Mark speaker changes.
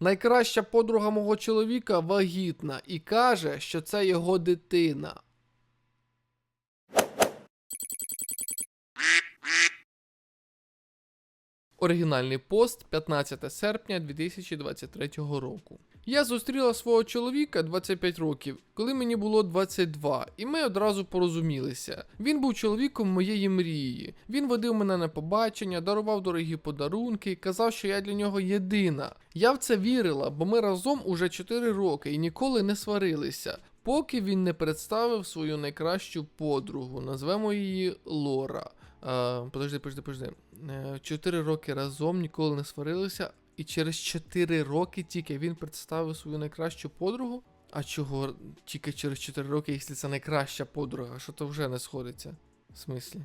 Speaker 1: Найкраща подруга мого чоловіка вагітна і каже, що це його дитина. Оригінальний пост 15 серпня 2023 року. Я зустріла свого чоловіка 25 років, коли мені було 22, і ми одразу порозумілися. Він був чоловіком моєї мрії. Він водив мене на побачення, дарував дорогі подарунки казав, що я для нього єдина. Я в це вірила, бо ми разом уже 4 роки і ніколи не сварилися. Поки він не представив свою найкращу подругу, назвемо її Лора. Подожди, подожди, подожди. Е, Чотири роки разом ніколи не сварилися, і через 4 роки тільки він представив свою найкращу подругу. А чого тільки через 4 роки, якщо це найкраща подруга, що то вже не сходиться? В смислі?